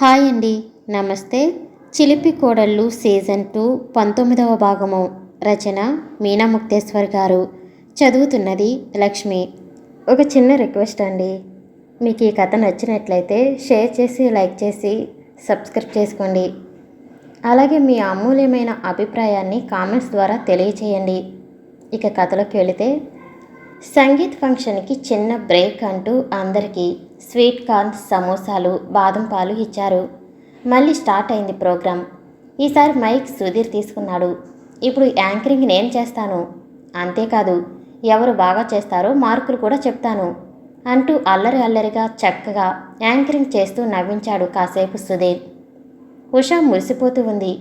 Hi అండి. నమస్తే. చిలిపి కోడళ్ళు సీజన్ టూ పంతొమ్మిదవ భాగము. రచన మీనా ముక్తేశ్వర్ గారు. చదువుతున్నది లక్ష్మి. ఒక చిన్న రిక్వెస్ట్ అండి. మీకు ఈ కథ నచ్చినట్లయితే షేర్ చేసి లైక్ చేసి సబ్స్క్రైబ్ చేసుకోండి. అలాగే మీ అమూల్యమైన అభిప్రాయాన్ని కామెంట్స్ ద్వారా తెలియచేయండి. ఇక కథలోకి వెళితే సంగీత్ ఫంక్షన్కి చిన్న బ్రేక్ అంటూ అందరికీ స్వీట్ కార్న్ సమోసాలు బాదం పాలు ఇచ్చారు. మళ్ళీ స్టార్ట్ అయింది ప్రోగ్రాం. ఈసారి మైక్ సుధీర్ తీసుకున్నాడు. ఇప్పుడు యాంకరింగ్ నేను చేస్తాను. అంతేకాదు ఎవరు బాగా చేస్తారో మార్కులు కూడా చెప్తాను అంటూ అల్లరి అల్లరిగా చక్కగా యాంకరింగ్ చేస్తూ నవ్వించాడు కాసేపు సుధీర్. ఉషా మురిసిపోతూ ఉంది.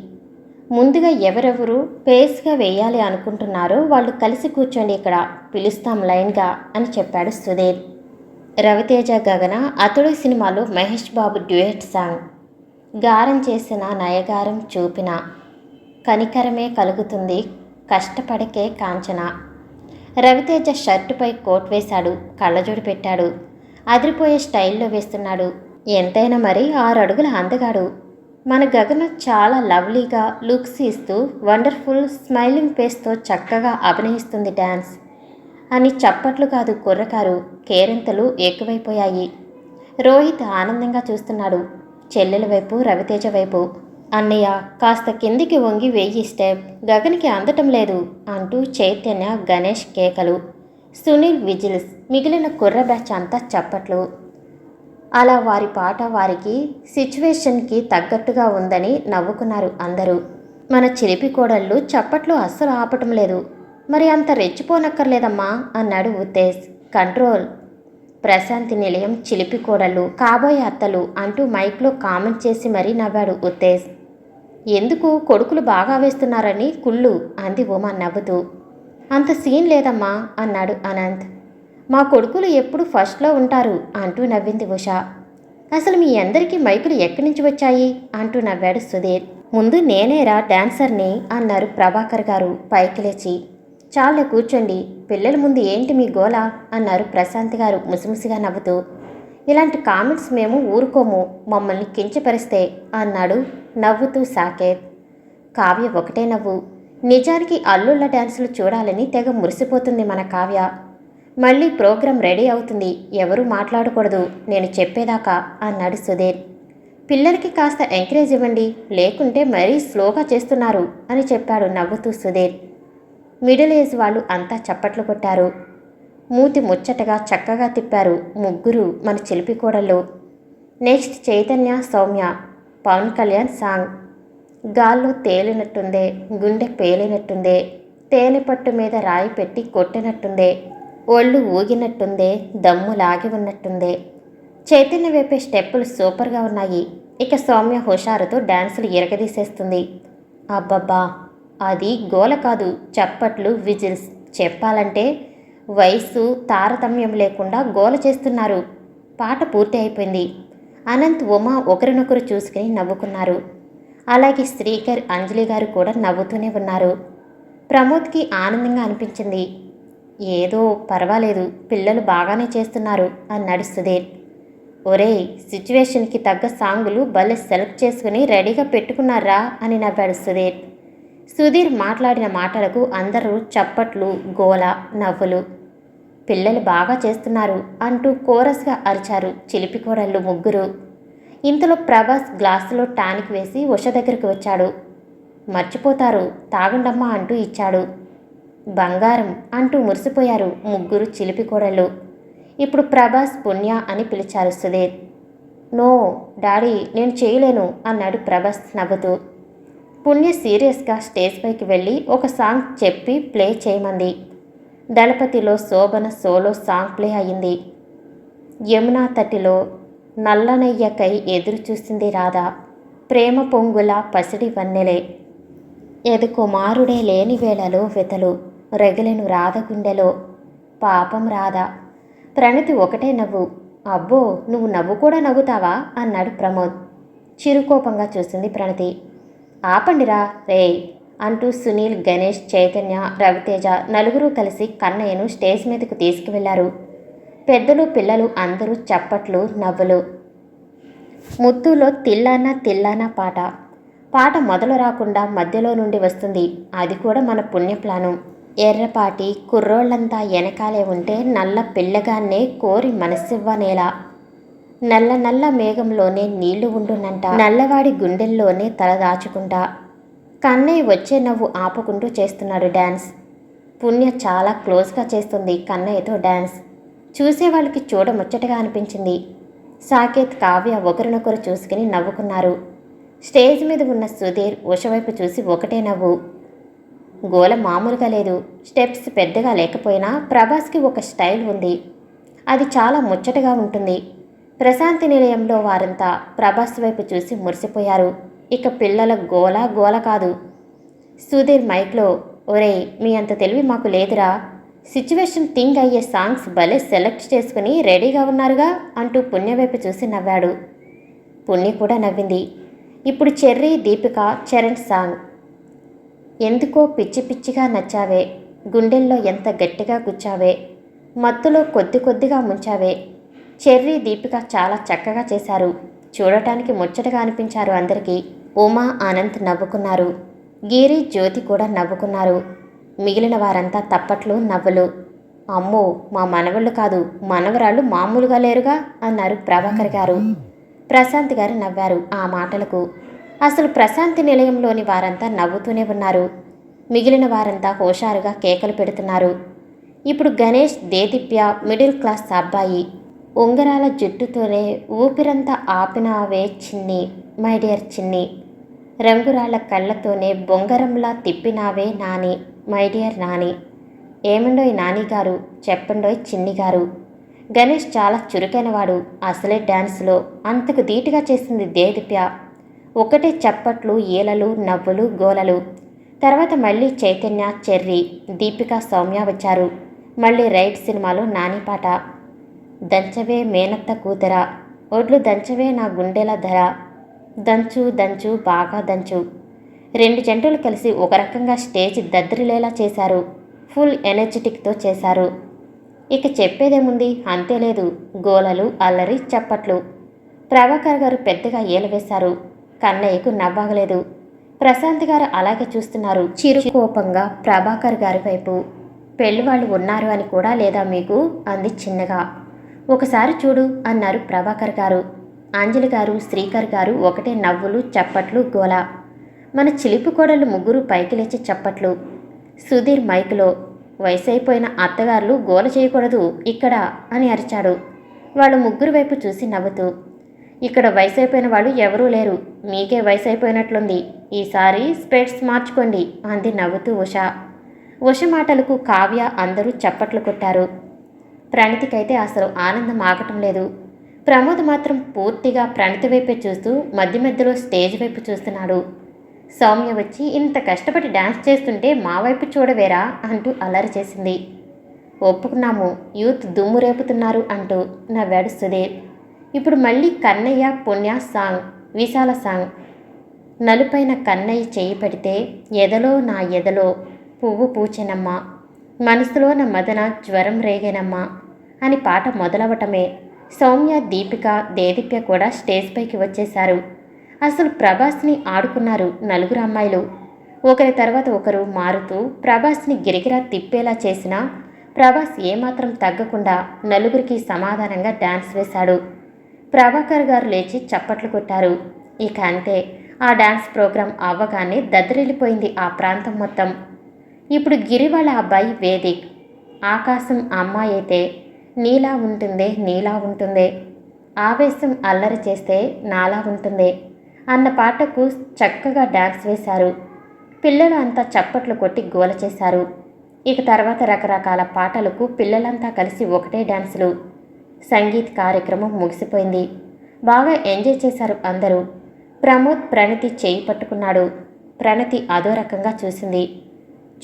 ముందుగా ఎవరెవరు పేస్గా వేయాలి అనుకుంటున్నారో వాళ్ళు కలిసి కూర్చోండి ఇక్కడ. పిలుస్తాం లైన్గా అని చెప్పాడు సుధీర్. రవితేజ గగన అతడు సినిమాలో మహేష్ బాబు డ్యూయట్ సాంగ్. గారం చేసిన నయగారం చూపిన. కనికరమే కలుగుతుంది కష్టపడకే కాంచన. రవితేజ షర్టుపై కోట్ వేశాడు కళ్ళజోడు పెట్టాడు. అదిరిపోయే స్టైల్లో వేస్తున్నాడు. ఎంతైనా మరి ఆరు అడుగుల అందగాడు. మన గగన చాలా లవ్లీగా లుక్స్ ఇస్తూ వండర్ఫుల్ స్మైలింగ్ ఫేస్తో చక్కగా అభినయిస్తుంది డ్యాన్స్ అని చప్పట్లు కాదు కుర్రకారు కేరింతలు ఎక్కువైపోయాయి. రోహిత్ ఆనందంగా చూస్తున్నాడు. చెల్లెల వైపు రవితేజ వైపు. అన్నయ్య కాస్త కిందికి వంగి వెయ్యి స్టెప్ గగన్కి అందటం లేదు అంటూ చైతన్య గణేష్ కేకలు. సునీల్ విజిల్స్ మిగిలిన కుర్ర బ్యాచ్ అంతా చప్పట్లు. అలా వారి పాట వారికి సిచ్యువేషన్కి తగ్గట్టుగా ఉందని నవ్వుకున్నారు అందరూ. మన చిలిపి కోడళ్ళు చప్పట్లు అస్సలు ఆపటం లేదు. మరి అంత రెచ్చిపోనక్కర్లేదమ్మా అన్నాడు ఉత్తేజ్. కంట్రోల్. ప్రశాంతి నిలయం చిలిపి కోడళ్ళు కాబోయే అత్తలు అంటూ మైక్లో కామెంట్ చేసి మరీ నవ్వాడు ఉత్తేజ్. ఎందుకు కొడుకులు బాగా వేస్తున్నారని కుళ్ళు అంది ఉమా నవ్వుతూ. అంత సీన్ లేదమ్మా అన్నాడు అనంత్. మా కొడుకులు ఎప్పుడు ఫస్ట్లో ఉంటారు అంటూ నవ్వింది ఉష. అసలు మీ అందరికీ మైకులు ఎక్కడి నుంచి వచ్చాయి? అంటూ నవ్వాడు సుధీర్. ముందు నేనేరా డాన్సర్ని అన్నారు ప్రభాకర్ గారు పైకి లేచి. చాలే కూర్చోండి పిల్లల ముందు ఏంటి మీ గోల? అన్నారు ప్రశాంత్ గారు ముసిముసిగా నవ్వుతూ. ఇలాంటి కామెంట్స్ మేము ఊరుకోము మమ్మల్ని కించపరిస్తే అన్నాడు నవ్వుతూ సాకేత్. కావ్య ఒకటే నవ్వు. నిజానికి అల్లుళ్ళ డ్యాన్సులు చూడాలని తెగ మురిసిపోతుంది మన కావ్య. మళ్ళీ ప్రోగ్రాం రెడీ అవుతుంది. ఎవరూ మాట్లాడకూడదు. నేను చెప్పేదాకా అన్నాడు సుధీర్. పిల్లలకి కాస్త ఎంకరేజ్ ఇవ్వండి. లేకుంటే మరీ స్లోగా చేస్తున్నారు అని చెప్పాడు నవ్వుతూ సుధీర్. మిడిల్ ఏజ్ వాళ్ళు అంతా చప్పట్లు కొట్టారు. మూతి ముచ్చటగా చక్కగా తిప్పారు ముగ్గురు మన చిలిపి కూడళ్ళు. Next Chaitanya Soumya Pawan Kalyan song. గాల్లో తేలినట్టుందే గుండె పేలినట్టుందే తేనె పట్టు మీద రాయి పెట్టి కొట్టినట్టుందే. ఒళ్ళు ఊగినట్టుందే దమ్ము లాగి ఉన్నట్టుందే. చైతన్య వేపే స్టెప్పులు సూపర్గా ఉన్నాయి. ఇక సౌమ్య హుషారుతో డ్యాన్సులు ఇరగదీసేస్తుంది. అబ్బబ్బా అది గోల కాదు చప్పట్లు విజిల్స్. చెప్పాలంటే వయస్సు తారతమ్యం లేకుండా గోల చేస్తున్నారు. పాట పూర్తి అయిపోయింది. అనంత్ ఉమా ఒకరినొకరు చూసుకుని నవ్వుకున్నారు. అలాగే శ్రీకర్ అంజలి గారు కూడా నవ్వుతూనే ఉన్నారు. ప్రమోద్కి ఆనందంగా అనిపించింది. ఏదో పర్వాలేదు పిల్లలు బాగానే చేస్తున్నారు అన్నాడు సుధీర్ ఒరేయ్ సిచ్యువేషన్కి తగ్గ సాంగులు భలే సెలెక్ట్ చేసుకుని రెడీగా పెట్టుకున్నారా అని నవ్వాడు సుధీర్ సుధీర్ మాట్లాడిన మాటలకు అందరూ చప్పట్లు గోల నవ్వులు. పిల్లలు బాగా చేస్తున్నారు అంటూ కోరస్గా అరిచారు చిలిపి కోడళ్ళు ముగ్గురు. ఇంతలో ప్రభాస్ గ్లాసులో టానిక్ వేసి ఉష దగ్గరికి వచ్చాడు. మర్చిపోతారు తాగండమ్మా అంటూ ఇచ్చాడు. బంగారం అంటూ మురిసిపోయారు ముగ్గురు చిలిపి కోడళ్ళు. ఇప్పుడు ప్రభాస్ పుణ్య అని పిలిచారు సుధీర్. నో డాడీ నేను చేయలేను అన్నాడు ప్రభాస్ నవ్వుతూ. పుణ్య సీరియస్గా స్టేజ్ పైకి వెళ్ళి ఒక సాంగ్ చెప్పి ప్లే చేయమంది. దళపతిలో శోభన సోలో సాంగ్ ప్లే అయింది. యమునా తటిలో నల్లనయ్యకై ఎదురు చూసింది రాధా. ప్రేమ పొంగుల పసిడి వన్నెలే. ఎదు కుమారుడే లేని వేళలో వెతలు. రగిలిన రాధ గుండెలో పాపం రాధ ప్రణతి ఒకటే నవ్వు. అబ్బో నువ్వు నవ్వు కూడా నవ్వుతావా? అన్నాడు ప్రమోద్. చిరుకోపంగా చూసింది ప్రణతి. ఆపండిరా రే అంటూ సునీల్ గణేష్ చైతన్య రవితేజ నలుగురు కలిసి కన్నయ్యను స్టేజ్ మీదకు తీసుకువెళ్ళారు. పెద్దలు పిల్లలు అందరూ చప్పట్లు నవ్వులు. ముత్తులో తిల్లానా తిల్లానా పాట. పాట మొదలు రాకుండా మధ్యలో నుండి వస్తుంది. అది కూడా మన పుణ్యప్లానం. ఎర్రపాటి కుర్రోళ్ళంతా వెనకాలే ఉంటే నల్ల పిల్లగాన్నే కోరి మనసివ్వనేలా. నల్ల నల్ల మేఘంలోనే నీళ్ళు ఉండునంట. నల్లవాడి గుండెల్లోనే తల దాచుకుంటా. కన్నయ్య వచ్చే నవ్వు ఆపుకుంటూ చేస్తున్నాడు డ్యాన్స్ పుణ్య చాలా క్లోజ్గా చేస్తుంది కన్నయ్యతో డ్యాన్స్ చూసే వాళ్ళకి చూడముచ్చటగా అనిపించింది. సాకేత్ కావ్య ఒకరినొకరు చూసుకుని నవ్వుకున్నారు. స్టేజ్ మీద ఉన్న సుధీర్ ఉషవైపు చూసి ఒకటే నవ్వు. గోల మామూలుగా లేదు. స్టెప్స్ పెద్దగా లేకపోయినా ప్రభాస్కి ఒక స్టైల్ ఉంది. అది చాలా ముచ్చటగా ఉంటుంది. ప్రశాంతి నిలయంలో వారంతా ప్రభాస్ వైపు చూసి మురిసిపోయారు. ఇక పిల్లల గోల గోల కాదు. సుధీర్ మైక్లో ఒరేయ్ మీ అంత తెలివి మాకు లేదురా. సిచ్యువేషన్ థింక్ అయ్యే సాంగ్స్ భలే సెలెక్ట్ చేసుకుని రెడీగా ఉన్నారుగా అంటూ పుణ్య వైపు చూసి నవ్వాడు. పుణ్య కూడా నవ్వింది. ఇప్పుడు చెర్రీ దీపిక చరణ్ సాంగ్. ఎందుకో పిచ్చి పిచ్చిగా నచ్చావే గుండెల్లో ఎంత గట్టిగా గుచ్చావే మత్తులో కొద్ది కొద్దిగా ముంచావే. చెర్రీ దీపిక చాలా చక్కగా చేశారు. చూడటానికి ముచ్చటగా అనిపించారు అందరికీ. ఉమా ఆనంద్ నవ్వుకున్నారు. గీరి జ్యోతి కూడా నవ్వుకున్నారు. మిగిలిన వారంతా తప్పట్లు నవ్వులు. అమ్మో మా మనవళ్ళు కాదు మనవరాళ్ళు మామూలుగా లేరుగా అన్నారు ప్రభాకర్ గారు. ప్రశాంత్ గారు నవ్వారు ఆ మాటలకు. అసలు ప్రశాంతి నిలయంలోని వారంతా నవ్వుతూనే ఉన్నారు. మిగిలిన వారంతా హోషారుగా కేకలు పెడుతున్నారు. ఇప్పుడు గణేష్ దేదిప్య మిడిల్ క్లాస్ అబ్బాయి ఉంగరాల జుట్టుతోనే ఊపిరంతా ఆపినావే చిన్ని మై డియర్ చిన్ని. రంగురాళ్ళ కళ్ళతోనే బొంగరంలా తిప్పినావే నాని మై డియర్ నాని. ఏమండోయ్ నాని గారు చెప్పండోయ్ చిన్ని గారు గణేష్ చాలా చురుకైనవాడు అసలే డ్యాన్స్లో అంతకు ధీటుగా చేసింది దేదిప్య. ఒకటే చప్పట్లు ఈలలు నవ్వులు గోలలు. తర్వాత మళ్ళీ చైతన్య చెర్రి దీపిక సౌమ్య వచ్చారు. మళ్ళీ రైట్ సినిమాలో నాని పాట. దంచవే మేనత్త కూతుర. ఒడ్లు దంచవే నా గుండెల ధర. దంచు దంచు బాగా దంచు. రెండు జంటలు కలిసి ఒక రకంగా స్టేజ్ దద్దరిలేలా చేశారు. ఫుల్ ఎనర్జెటిక్తో చేశారు. ఇక చెప్పేదేముంది? అంతే లేదు. గోలలు అల్లరి చప్పట్లు. ప్రభాకర్ గారు పెద్దగా ఏలవేశారు. కన్నయ్యకు నవ్వాగలేదు. ప్రశాంత్ గారు అలాగే చూస్తున్నారు. చిరు కోపంగా ప్రభాకర్ గారి వైపు. పెళ్ళివాళ్ళు ఉన్నారు అని కూడా లేదా మీకు? అంది చిన్నగా. ఒకసారి చూడు అన్నారు ప్రభాకర్ గారు. అంజలి గారు శ్రీకర్ గారు ఒకటే నవ్వులు చప్పట్లు గోల. మన చిలిపి కోడలు ముగ్గురు పైకి లేచి చప్పట్లు. సుధీర్ మైక్లో వయసైపోయిన అత్తగారులు గోల చేయకూడదు ఇక్కడ అని అరిచాడు. వాళ్ళు ముగ్గురు వైపు చూసి నవ్వుతూ ఇక్కడ వయసు అయిపోయిన వాళ్ళు ఎవరూ లేరు. మీకే వయసు అయిపోయినట్లుంది ఈసారి స్పెట్స్ మార్చుకోండి అంది నవ్వుతూ ఉష. ఉష మాటలకు కావ్య అందరూ చప్పట్లు కొట్టారు. ప్రణితికైతే అసలు ఆనందం ఆగటం లేదు. ప్రమోద్ మాత్రం పూర్తిగా ప్రణితి వైపే చూస్తూ మధ్య మధ్యలో స్టేజ్ వైపు చూస్తున్నాడు. సౌమ్య వచ్చి ఇంత కష్టపడి డ్యాన్స్ చేస్తుంటే మా వైపు చూడవేరా? అంటూ అల్లరి చేసింది. ఒప్పుకున్నాము. యూత్ దుమ్ము రేపుతున్నారు అంటూ నవ్వాడు సుధీర్. ఇప్పుడు మళ్ళీ కన్నయ్య పుణ్య సాంగ్ విశాల సాంగ్. నలుపైన కన్నయ్య చేయి పెడితే ఎదలో నా ఎదలో పువ్వు పూచెనమ్మ. మనసులోన మదన జ్వరం రేగేనమ్మా అని పాట మొదలవటమే. సౌమ్య దీపిక దేదీప్య కూడా స్టేజ్ పైకి వచ్చేశారు. అసలు ప్రభాస్ని ఆడుకున్నారు నలుగురు అమ్మాయిలు. ఒకరి తర్వాత ఒకరు మారుతూ ప్రభాస్ని గిరిగిరా తిప్పేలా చేసినా ప్రభాస్ ఏమాత్రం తగ్గకుండా నలుగురికి సమాధానంగా డ్యాన్స్ వేశాడు. ప్రభాకర్ గారు లేచి చప్పట్లు కొట్టారు. ఇక అంతే ఆ డాన్స్ ప్రోగ్రాం అవ్వగానే దద్దరిల్లిపోయింది ఆ ప్రాంతం మొత్తం. ఇప్పుడు గిరి అబ్బాయి వేదిక్. ఆకాశం అమ్మాయి అయితే నీలా ఉంటుందే నీలా ఉంటుందే. ఆవేశం అల్లరి చేస్తే నాలా ఉంటుందే అన్న పాటకు చక్కగా డాన్స్ వేశారు. పిల్లలు అంతా చప్పట్లు కొట్టి గోల చేశారు. ఇక తర్వాత రకరకాల పాటలకు పిల్లలంతా కలిసి ఒకటే డాన్సులు. సంగీత్ కార్యక్రమం ముగిసిపోయింది. బాగా ఎంజాయ్ చేశారు అందరూ. ప్రమోద్ ప్రణతి చేయి పట్టుకున్నాడు. ప్రణతి అదో రకంగా చూసింది.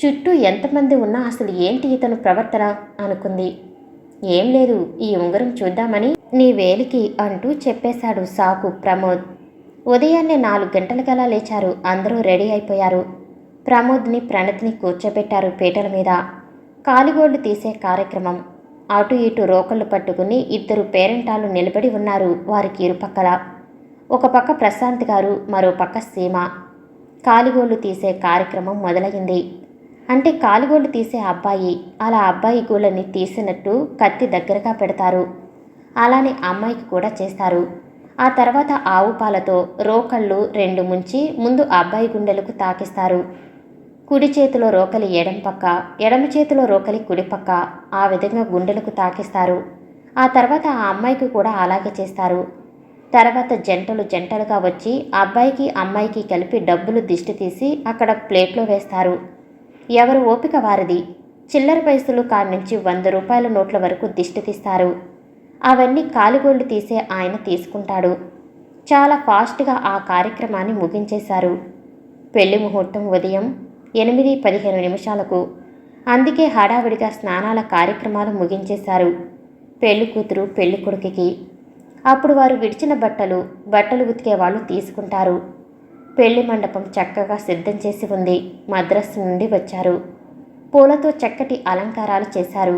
చుట్టూ ఎంతమంది ఉన్నా అసలు ఏంటి ఇతను ప్రవర్తన? అనుకుంది. ఏం లేదు ఈ ఉంగరం చూద్దామని నీ వేలికి అంటూ చెప్పేశాడు సాకు ప్రమోద్. ఉదయాన్నే నాలుగు గంటలకలా లేచారు. అందరూ రెడీ అయిపోయారు. ప్రమోద్ని ప్రణతిని కూర్చోబెట్టారు పీటల మీద. కాలిగోళ్ళు తీసే కార్యక్రమం. అటు ఇటు రోకళ్ళు పట్టుకుని ఇద్దరు పేరెంటాలు నిలబడి ఉన్నారు వారికి ఇరుపక్కల. ఒక పక్క ప్రశాంత్ గారు మరో పక్క సీమ. కాలిగోళ్ళు తీసే కార్యక్రమం మొదలైంది అంటే కాలిగోళ్ళు తీసే అబ్బాయి అలా అబ్బాయి గోళ్ళని తీసినట్టు కత్తి దగ్గరగా పెడతారు. అలానే అమ్మాయికి కూడా చేస్తారు. ఆ తర్వాత ఆవు పాలతో రోకళ్ళు రెండు ముంచి ముందు అబ్బాయి గుండెలకు తాకిస్తారు. కుడి చేతిలో రోకలి ఎడం పక్క ఎడమ చేతిలో రోకలి కుడి పక్క ఆ విధంగా గుండెలకు తాకిస్తారు. ఆ తర్వాత ఆ అమ్మాయికి కూడా అలాగే చేస్తారు. తర్వాత జంటలు జంటలుగా వచ్చి అబ్బాయికి అమ్మాయికి కలిపి డబ్బులు దిష్టి తీసి అక్కడ ప్లేట్లో వేస్తారు. ఎవరు ఓపిక వారిది? చిల్లర పైసలు కాడి నుంచి వంద రూపాయల నోట్ల వరకు దిష్టి తీస్తారు. అవన్నీ కాలిగోళ్ళు తీసే ఆయన తీసుకుంటాడు. చాలా ఫాస్ట్గా ఆ కార్యక్రమాన్ని ముగించేశారు. పెళ్ళి ముహూర్తం ఉదయం ఎనిమిది పదిహేను నిమిషాలకు. అందుకే హడావిడిగా స్నానాల కార్యక్రమాలు ముగించేశారు పెళ్ళి కూతురు పెళ్ళి కొడుకుకి. అప్పుడు వారు విడిచిన బట్టలు బట్టలు ఉతికే వాళ్ళు తీసుకుంటారు. పెళ్ళి మండపం చక్కగా సిద్ధం చేసి ఉంది మద్రాసు నుండి వచ్చారు. పూలతో చక్కటి అలంకారాలు చేశారు.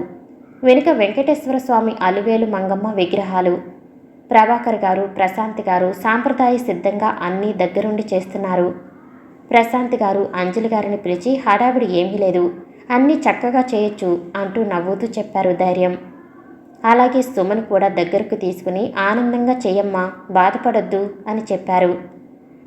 వెనుక వెంకటేశ్వర స్వామి అలువేలు మంగమ్మ విగ్రహాలు. ప్రభాకర్ గారు ప్రశాంత్ గారు సాంప్రదాయ సిద్ధంగా అన్నీ దగ్గరుండి చేస్తున్నారు. ప్రశాంత్ గారు అంజలి గారిని పిలిచి హడావిడి ఏమీ లేదు. అన్నీ చక్కగా చేయొచ్చు అంటూ నవ్వుతూ చెప్పారు ధైర్యం. అలాగే సుమను కూడా దగ్గరకు తీసుకుని ఆనందంగా చెయ్యమ్మా బాధపడొద్దు అని చెప్పారు.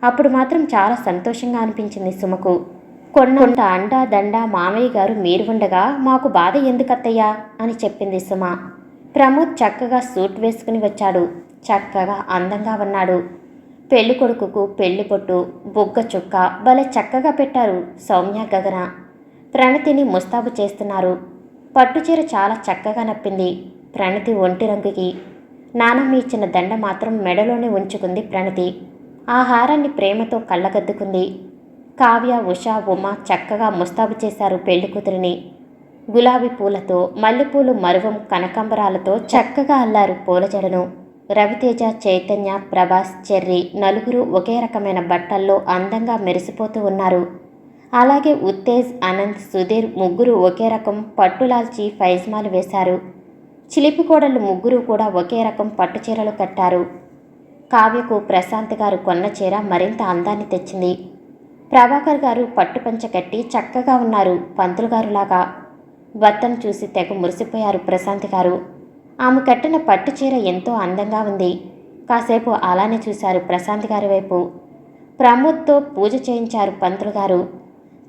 అప్పుడు మాత్రం చాలా సంతోషంగా అనిపించింది సుమకు. కొన్నంత అండా దండ మామయ్య గారు మీరు ఉండగా మాకు బాధ ఎందుకత్తయ్యా? అని చెప్పింది సుమ. ప్రమోద్ చక్కగా సూట్ వేసుకుని వచ్చాడు. చక్కగా అందంగా ఉన్నాడు. పెళ్ళి కొడుకుకు పెళ్ళి పొట్టు బుగ్గ చుక్క భలే చక్కగా పెట్టారు సౌమ్య గగన. ప్రణతిని ముస్తాబు చేస్తున్నారు. పట్టుచీర చాలా చక్కగా నప్పింది ప్రణతి ఒంటి రంగుకి. నానమ్మ ఇచ్చిన దండ మాత్రం మెడలోనే ఉంచుకుంది ప్రణతి. ఆ హారాన్ని ప్రేమతో కళ్ళగద్దుకుంది. కావ్య ఉషా ఉమ చక్కగా ముస్తాబు చేశారు పెళ్ళి కూతురిని గులాబీ పూలతో మల్లెపూలు మరువం కనకంబరాలతో చక్కగా అల్లారు పూల జడను రవితేజ చైతన్య ప్రభాస్ చెర్రి నలుగురు ఒకే రకమైన బట్టల్లో అందంగా మెరిసిపోతూ ఉన్నారు. అలాగే ఉత్తేజ్ అనంత్ సుధీర్ ముగ్గురు ఒకే రకం పట్టులాల్చి ఫైజ్మాలు వేశారు. చిలిపి కోడళ్ళు ముగ్గురు కూడా ఒకే రకం పట్టు చీరలు కట్టారు. కావ్యకు ప్రశాంత్ గారు కొన్న చీర మరింత అందాన్ని తెచ్చింది. ప్రభాకర్ గారు పట్టుపంచ కట్టి చక్కగా ఉన్నారు పంతులు గారులాగా. భర్తను చూసి తెగ మురిసిపోయారు ప్రశాంత్ గారు. ఆమె కట్టిన పట్టు చీర ఎంతో అందంగా ఉంది. కాసేపు అలానే చూశారు ప్రశాంత్ గారి వైపు. ప్రమోద్తో పూజ చేయించారు పంతులు గారు.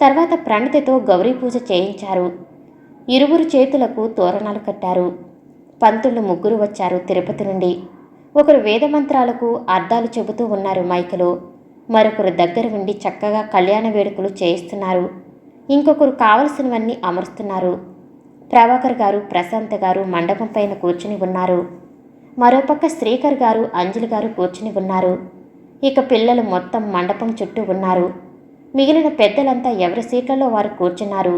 తర్వాత ప్రణతితో గౌరీ పూజ చేయించారు. ఇరువురు చేతులకు తోరణాలు కట్టారు. పంతులు ముగ్గురు వచ్చారు తిరుపతి నుండి. ఒకరు వేదమంత్రాలకు అర్థాలు చెబుతూ ఉన్నారు మైకులో. మరొకరు దగ్గర ఉండి చక్కగా కళ్యాణ వేడుకలు చేయిస్తున్నారు. ఇంకొకరు కావలసినవన్నీ అమరుస్తున్నారు. ప్రభాకర్ గారు ప్రశాంత్ గారు మండపం పైన కూర్చుని ఉన్నారు. మరోపక్క శ్రీకర్ గారు అంజలి గారు కూర్చుని ఉన్నారు. ఇక పిల్లలు మొత్తం మండపం చుట్టూ ఉన్నారు. మిగిలిన పెద్దలంతా ఎవరి సీట్లలో వారు కూర్చున్నారు.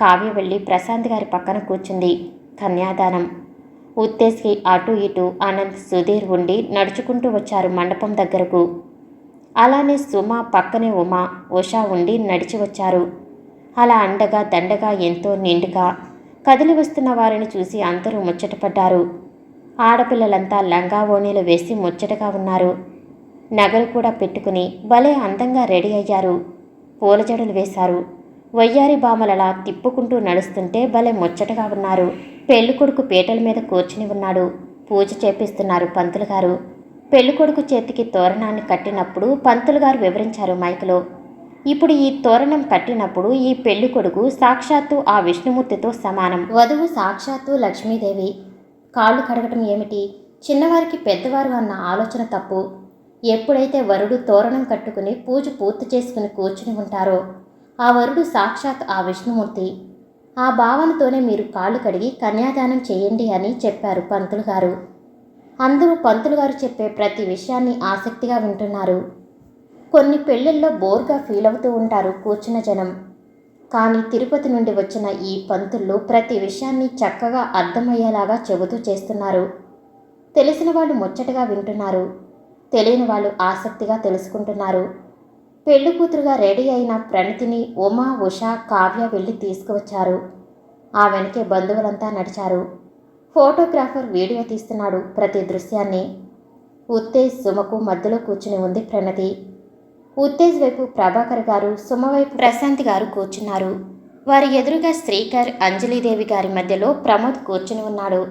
కావ్య వెళ్ళి ప్రశాంత్ గారి పక్కన కూర్చుంది. కన్యాదానం. ఉత్తేజ్కి అటు ఇటు అనంత్ సుధీర్ ఉండి నడుచుకుంటూ వచ్చారు మండపం దగ్గరకు. అలానే సుమ పక్కనే ఉమా ఉషా ఉండి నడిచి వచ్చారు. అలా అండగా దండగా ఎంతో నిండుగా కదిలి వస్తున్న వారిని చూసి అందరూ ముచ్చటపడ్డారు. ఆడపిల్లలంతా లంగా ఓణీలు వేసి ముచ్చటగా ఉన్నారు. నగలు కూడా పెట్టుకుని భలే అందంగా రెడీ అయ్యారు. పూల జడలు వేశారు. వయ్యారి బామలలా తిప్పుకుంటూ నడుస్తుంటే భలే ముచ్చటగా ఉన్నారు. పెళ్ళికొడుకు పీటల మీద కూర్చుని ఉన్నాడు. పూజ చేపిస్తున్నారు పంతులు గారు. పెళ్ళికొడుకు చేతికి తోరణాన్ని కట్టినప్పుడు పంతులు గారు వివరించారు మైకులో. ఇప్పుడు ఈ తోరణం కట్టినప్పుడు ఈ పెళ్ళి కొడుకు సాక్షాత్తు ఆ విష్ణుమూర్తితో సమానం. వధువు సాక్షాత్తు లక్ష్మీదేవి. కాళ్ళు కడగటం ఏమిటి? చిన్నవారికి పెద్దవారు అన్న ఆలోచన తప్పు. ఎప్పుడైతే వరుడు తోరణం కట్టుకుని పూజ పూర్తి చేసుకుని కూర్చుని ఉంటారో ఆ వరుడు సాక్షాత్ ఆ విష్ణుమూర్తి. ఆ భావనతోనే మీరు కాళ్ళు కడిగి కన్యాదానం చేయండి అని చెప్పారు పంతులు గారు. అందరూ పంతులు గారు చెప్పే ప్రతి విషయాన్ని ఆసక్తిగా వింటున్నారు. కొన్ని పెళ్ళిళ్ళలో బోర్గా ఫీల్ అవుతూ ఉంటారు కూర్చున్న జనం. కానీ తిరుపతి నుండి వచ్చిన ఈ పంతుల్లో ప్రతి విషయాన్ని చక్కగా అర్థమయ్యేలాగా చెబుతూ చేస్తున్నారు. తెలిసిన వాళ్ళు ముచ్చటగా వింటున్నారు. తెలియని వాళ్ళు ఆసక్తిగా తెలుసుకుంటున్నారు. పెళ్ళి కూతురుగా రెడీ అయిన ప్రణతిని ఉమా ఉషా కావ్య వెళ్ళి తీసుకువచ్చారు. ఆ వెనకే బంధువులంతా నడిచారు. ఫోటోగ్రాఫర్ వీడియో తీస్తున్నాడు ప్రతి దృశ్యాన్ని. ఉత్తేజ్ సుమకు మధ్యలో కూర్చుని ఉంది ప్రణతి. ఉత్తేజ్ వైపు ప్రభాకర్ గారు సుమవైపు ప్రశాంత్ గారు కూర్చున్నారు. వారి ఎదురుగా శ్రీకర్ అంజలీదేవి గారి మధ్యలో ప్రమోద్ కూర్చుని ఉన్నాడు.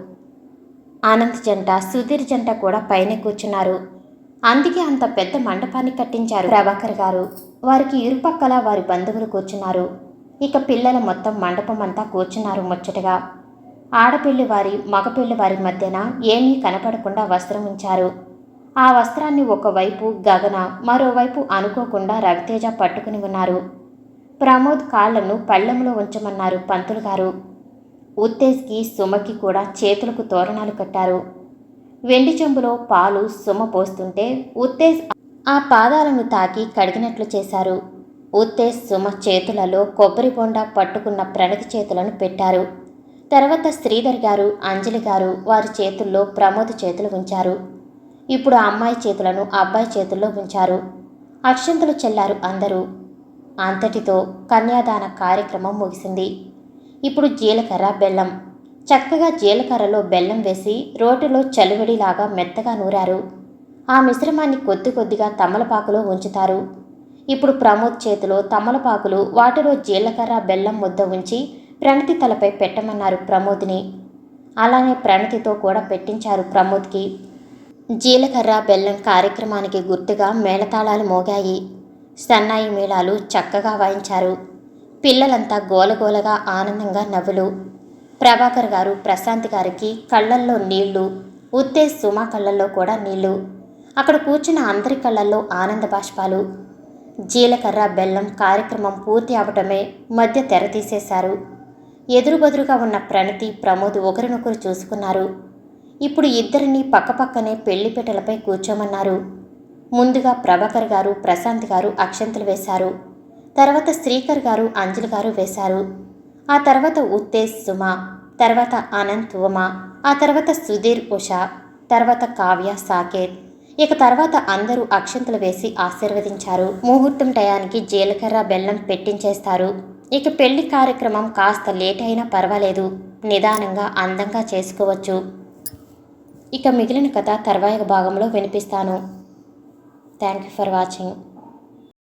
ఆనంద్ జంట సుధీర్ జంట కూడా పైన కూర్చున్నారు. అందుకే అంత పెద్ద మండపాన్ని కట్టించారు ప్రభాకర్ గారు. వారికి ఇరుపక్కల వారి బంధువులు కూర్చున్నారు. ఇక పిల్లల మొత్తం మండపం అంతా కూర్చున్నారు ముచ్చటగా. ఆడపిల్లి వారి మగపిల్లి వారి మధ్యన ఏమీ కనపడకుండా వస్త్రం ఉంచారు ఆ వస్త్రాన్ని ఒకవైపు గగన మరోవైపు అనుకోకుండా రవితేజ పట్టుకుని ఉన్నారు. ప్రమోద్ కాళ్ళను పళ్ళెంలో ఉంచమన్నారు పంతులు గారు. ఉత్తేజ్కి సుమకి కూడా చేతులకు తోరణాలు కట్టారు. వెండి చెంబులో పాలు సుమ పోస్తుంటే ఉత్తేజ్ ఆ పాదాలను తాకి కడిగినట్లు చేశారు. ఉత్తేజ్ సుమ చేతులలో కొబ్బరి బొండ పట్టుకున్న ప్రణతి చేతులను పెట్టారు. తర్వాత శ్రీధర్ గారు అంజలి గారు వారి చేతుల్లో ప్రమోద్ చేతులు ఉంచారు. ఇప్పుడు ఆ అమ్మాయి చేతులను అబ్బాయి చేతుల్లో ఉంచారు. అక్షంతలు చెల్లారు అందరూ. అంతటితో కన్యాదాన కార్యక్రమం ముగిసింది. ఇప్పుడు జీలకర్ర బెల్లం. చక్కగా జీలకర్రలో బెల్లం వేసి రోటిలో చలువడిలాగా మెత్తగా నూరారు. ఆ మిశ్రమాన్ని కొద్ది కొద్దిగా తమలపాకులో ఉంచుతారు. ఇప్పుడు ప్రమోద్ చేతిలో తమలపాకులు వాటిలో జీలకర్ర బెల్లం ముద్ద ఉంచి ప్రణతి తలపై పెట్టమన్నారు ప్రమోద్ని. అలానే ప్రణతితో కూడా పెట్టించారు ప్రమోద్కి. జీలకర్ర బెల్లం కార్యక్రమానికి గుర్తుగా మేళతాళాలు మోగాయి. సన్నాయి మేళాలు చక్కగా వాయించారు. పిల్లలంతా గోలగోలగా ఆనందంగా నవ్వులు. ప్రభాకర్ గారు ప్రశాంత్ గారికి కళ్ళల్లో నీళ్ళు. ఉత్తేజ్ సుమా కళ్ళల్లో కూడా నీళ్ళు. అక్కడ కూర్చున్న అందరి కళ్ళల్లో ఆనంద బాష్పాలు. జీలకర్ర బెల్లం కార్యక్రమం పూర్తి అవటమే మధ్య తెర తీసేశారు. ఎదురుబదురుగా ఉన్న ప్రణతి ప్రమోద్ ఒకరినొకరు చూసుకున్నారు. ఇప్పుడు ఇద్దరిని పక్కపక్కనే పెళ్ళిపీటలపై కూర్చోమన్నారు. ముందుగా ప్రభాకర్ గారు ప్రశాంత్ గారు అక్షంతలు వేశారు. తర్వాత శ్రీకర్ గారు అంజలి గారు వేశారు. ఆ తర్వాత ఉత్తేజ్ సుమ తర్వాత అనంత్ ఉమ ఆ తర్వాత సుధీర్ ఉషా తర్వాత కావ్య సాకేత్. ఇక తర్వాత అందరూ అక్షంతలు వేసి ఆశీర్వదించారు. ముహూర్తం టయానికి జీలకర్ర బెల్లం పెట్టించేస్తారు. ఇక పెళ్ళి కార్యక్రమం కాస్త లేట్ అయినా పర్వాలేదు. నిదానంగా అందంగా చేసుకోవచ్చు. ఇక మిగిలిన కథ తర్వాయి భాగంలో వినిపిస్తాను. Thank you for watching